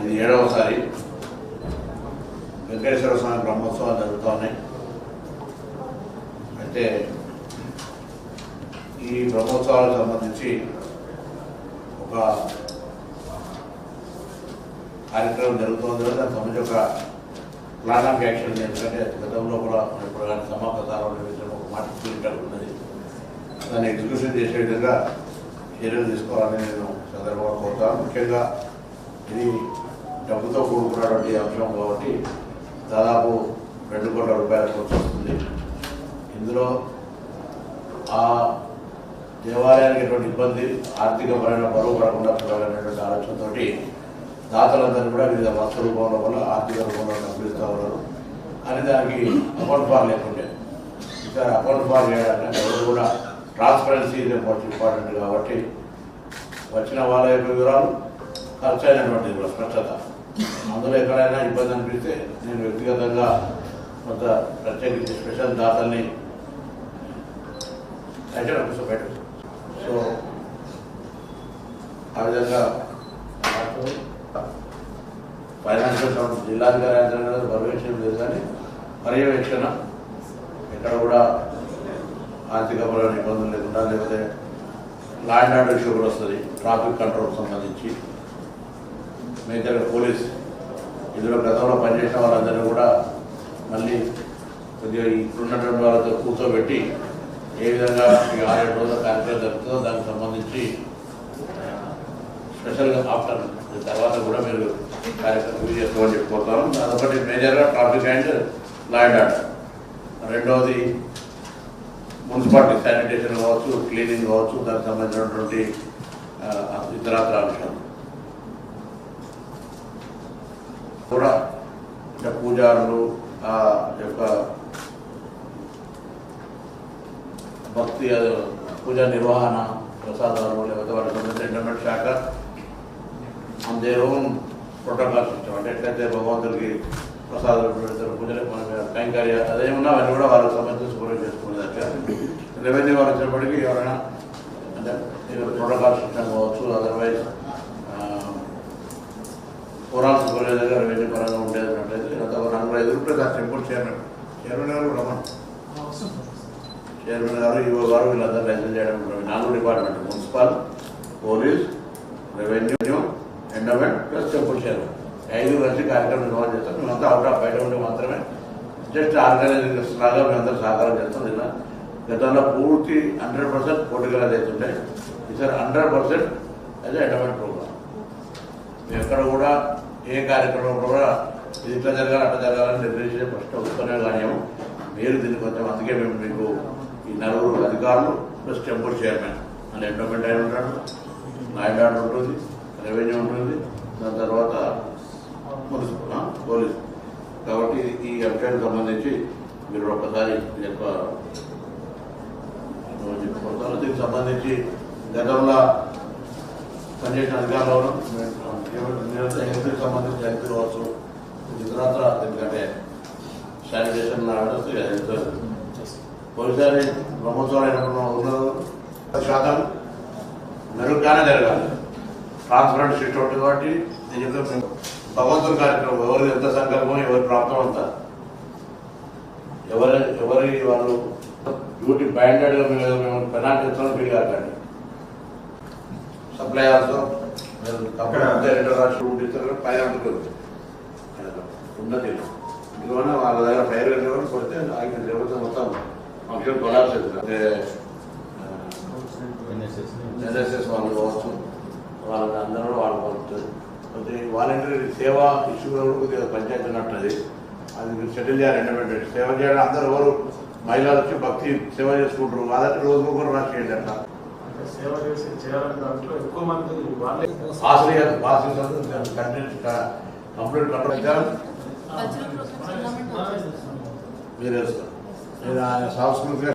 ఇది ఏడవసారి వెంకటేశ్వర స్వామి బ్రహ్మోత్సవాలు జరుగుతూ ఉన్నాయి అయితే ఈ బ్రహ్మోత్సవాలకు సంబంధించి ఒక కార్యక్రమం జరుగుతుంది. దానికి సంబంధించి ఒక ప్లాన్ ఆఫ్ యాక్షన్ ఎందుకంటే గతంలో కూడా ఇప్పుడు కానీ సమాపతారం నిర్వహించడం ఒక మాట క్లియర్ ఉన్నది దాన్ని ఎగ్జిక్యూషన్ చేసే విధంగా చర్యలు తీసుకోవాలని నేను సందర్భంగా కోరుతాను ముఖ్యంగా ఇది డబ్బుతో కూడుకున్నటువంటి అంశం కాబట్టి దాదాపు రెండు కోట్ల రూపాయల ఖర్చు వస్తుంది. ఇందులో ఆ దేవాలయానికి ఎటువంటి ఇబ్బంది ఆర్థికపరమైన బరువు పడకుండా చూడాలనేటువంటి ఆలోచనతో దాతలందరూ కూడా వివిధ వస్తు రూపంలో వల్ల ఆర్థిక రూపంలో డబ్బులు ఇస్తూ ఉన్నారు. అని దానికి అకౌంట్ ఫార్ లేకుండే. ఈసారి అకౌంట్ ఫార్ చేయడానికి ఎవరు కూడా ట్రాన్స్పరెన్సీ ఇది మోస్ట్ ఇంపార్టెంట్ కాబట్టి వచ్చిన వాళ్ళ యొక్క వివరాలు ఖర్చు అయినటువంటి స్పష్టత. అందులో ఎక్కడైనా ఇబ్బంది అనిపిస్తే నేను వ్యక్తిగతంగా కొంత ప్రత్యేకించి స్పెషల్ దాతల్ని అయితే కూర్చోబెట్టు సో ఆ విధంగా ఫైనాన్షియల్ జిల్లాధికారి పర్యవేక్షణ లేదు కానీ పర్యవేక్షణ ఎక్కడ కూడా ఆర్థికపరమైన ఇబ్బందులు లేకుండా లేకపోతే ల్యాండ్ ఆర్డర్ ఇష్యూ కూడా వస్తుంది. ట్రాఫిక్ కంట్రోల్ సంబంధించి. మేజర్గా పోలీస్. ఇందులో గతంలో పనిచేసిన వాళ్ళందరినీ కూడా మళ్ళీ కొద్దిగా ఇప్పుడున్నటువంటి వాళ్ళతో కూర్చోబెట్టి ఏ విధంగా ఈ ఆరేడు రోజుల కార్యక్రమం జరుగుతుందో దానికి సంబంధించి స్పెషల్గా ఆఫ్టర్ తర్వాత కూడా మీరు కార్యక్రమం రివ్యూ చేసుకోమని చెప్పుకోతాను అదొకటి మేజర్గా ట్రాఫిక్ అండ్ ల్యాండ్ ఆర్డర్ రెండవది మున్సిపాలిటీ శానిటేషన్ కావచ్చు క్లీనింగ్ కావచ్చు దానికి సంబంధించినటువంటి ఆ, అంశాలు కూడా అంటే పూజారులు ఆ యొక్క భక్తి పూజా నిర్వహణ ప్రసాదాలు లేకపోతే వాళ్ళకి సంబంధించిన ఇంటర్నెట్ శాఖ on their own protocol system అంటే ఎట్లయితే భగవంతుడికి ప్రసాదాలు పెడతారు పూజలు మన కైంకర్య అదేమన్నా అవన్నీ కూడా వాళ్ళకి సంబంధించి సూపర్వైజ్ చేసుకునేదట్లా రెవెన్యూ వారు వచ్చినప్పటికీ ఎవరైనా అంటే ప్రోటోకాల్ సిస్టమ్ కావచ్చు అదర్వైజ్ ఓవరాల్ సూపర్వైజర్ రెవెన్యూ పరంగా ఉండేది ఉన్నట్లయితే లేదా ఒక నలుగురు ఐదు రూపాయలు ఆ టెంపుల్ చైర్మన్ చైర్మన్ గారు రమణ చైర్మన్ గారు ఈవో గారు వీళ్ళందరూ లైసెన్స్ చేయడం నాలుగు department municipal police revenue endowment plus temple chairman ఐదు కలిసి కార్యక్రమం నిర్వహణ చేస్తాం మేమంతా అవుట్ ఆఫ్ బయట ఉండి మాత్రమే జస్ట్ ఆర్గనైజింగ్ లాగా మేమంతా సహకారం చేస్తాం. ఇలా గతంలో పూర్తి హండ్రెడ్ పర్సెంట్ పోటీగా అవుతుంటే ఈసారి హండ్రెడ్ పర్సెంట్ అదే ఎండోమెంట్ ప్రోగ్రామ్ మేము ఎక్కడ కూడా ఏ కార్యక్రమం కూడా ఇది ఇట్లా జరగాలి అట్లా జరగాలని నిర్దేశించే ప్రశ్న వస్తూనే కానీ మీరు దీన్ని కొంచెం అందుకే మేము మీకు ఈ నలుగురు అధికారులు ప్లస్ టెంపుల్ చైర్మన్ అని ఎండోమెంట్ అయి ఉంటాడు నాయుడు ఆర్డర్ ఉంటుంది రెవెన్యూ ఉంటుంది దాని తర్వాత మున్సిపల్ పోలీస్. కాబట్టి ఈ అంశానికి సంబంధించి మీరు ఒక్కసారి ఈ యొక్క చెప్పుకుంటారు దీనికి సంబంధించి గతంలో పనిచేసిన అధికారులు హెల్త్కి సంబంధించి హెల్త్ కావచ్చు ఇతరత్ర ఎందుకంటే శానిటేషన్ ఆర్డర్స్ హెల్త్ పోయినసారి బ్రహ్మోత్సవాలు అయినప్పుడు ఉన్నారు శాతం మెరుగ్గానే జరగాలి ట్రాన్స్పరెంట్ సిస్టమ్ ఉంటుంది కాబట్టి నేను చెప్తే భగవంతుని కార్యక్రమం ఎవరు ఎంత సంకల్పం ఎవరి ప్రాప్తం అంత ఎవరి ఎవరి వాళ్ళు డ్యూటీ బ్యాండెడ్గా మేము మేము పెనాల్టీ ఇస్తామని ఫీల్ కాకండి సప్లై ఆల్సో రెండు రాష్ట్రం ఉండిస్తారు పై అందుకు ఉన్నది ఇందువల్ల వాళ్ళ దగ్గర ఫైర్ వెళ్ళేవారు కొడితే ఆయన లేకపోతే మొత్తం ఫంక్షన్ కొలాప్స్ అవుతుంది ఎన్ఎస్ఎస్ వాళ్ళు కావచ్చు వాళ్ళని అందరూ వాళ్ళు పడుతుంది అయితే వాలంటీర్ సేవ ఇష్యూ కూడా కొద్దిగా పంచాయతీ ఉన్నట్టుది అది. మీరు సెటిల్ చేయాలి ఇండిపెండెంట్ సేవ చేయడం అందరూ ఎవరు మహిళలు వచ్చి భక్తి సేవ చేసుకుంటారు. వాళ్ళకి రోజు కూడా రాసేయండి అట్లా అంటే సేవ చేసి చేయాలని దాంట్లో ఎక్కువ మంది వాళ్ళే ఆశ్రయ కంప్లీట్ కంట్రోల్ మీరు ఆయన సాంస్కృతిక